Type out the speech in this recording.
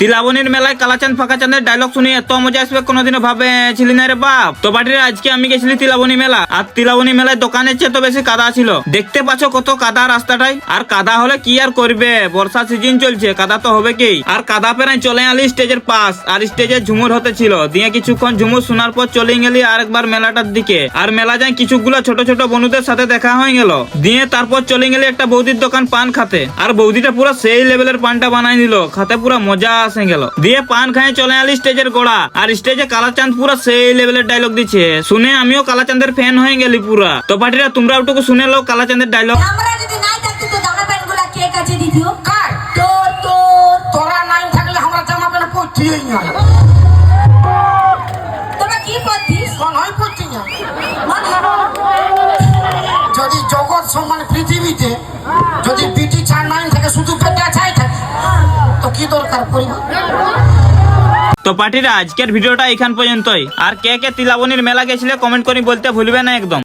তিলাবনির মেলায় কালাচাঁদ ফাঁকা চাঁদের ডায়লগ শুনে এত মজা আসবে, কোনোদিনও ভাবেছিলি না রে বাপ। তো পাটিরে আজকে আমি গেছিলি তিলাবনি মেলা, আর তিলাবনি মেলায় দোকানের চেয়ে তো বেশি কাদা ছিল। দেখতে পাচ্ছ কত কাদা রাস্তাটাই আর কাদা হলে কি আর করবে? বর্ষা সিজন চলছে, কাদা তো হবে কি আর কাদা পেরাই চলে আলি স্টেজের পাশ, আর স্টেজে ঝুমুর হতে ছিল। দিয়ে কিছুক্ষণ ঝুমুর শোনার পর চলে গেলি আরেকবার মেলাটার দিকে। আর মেলা যায় কিছুগুলো ছোট ছোট বন্ধুদের সাথে দেখা হয়ে গেল। দিয়ে তারপর চলে গেলি একটা বৌদির দোকান পান খাতে। আর বৌদিটা পুরো সেই লেভেলের পানটা বানাই দিল খাতে পুরো মজা আসে গেল। দিয়ে পান খাই চলে আলি স্টেজের গোড়া। আর স্টেজে কালাচাঁদ পুরো সেই লেভেলের ডায়লগ দিচ্ছে। শুনে আমিও কালাচাঁদের ফ্যান হয়ে গেলি পুরা। তো পাটিরা তোমরা ওটুকু শুনে লো কালাচাঁদের ডায়লগ আমরা যদি নাই থাকতে তো জামা প্যান্টগুলা কে কাছে দিদিও কার? তো তো তোরা নাই থাকলে আমরা জামা প্যান্ট পরছিই না। তোমরা কি করছিস কোন হয় পরছি না। যদি জগৎ সমান পৃথিবীতে যদি বিটি ছাড় নাই থাকে শুধু পেটে কি দরকার তো পার্টিরা, আজকের ভিডিওটা এখান পর্যন্তই। আর কে কে তিলাবনির মেলা গেছিলে কমেন্ট করে বলতে ভুলবে না একদম।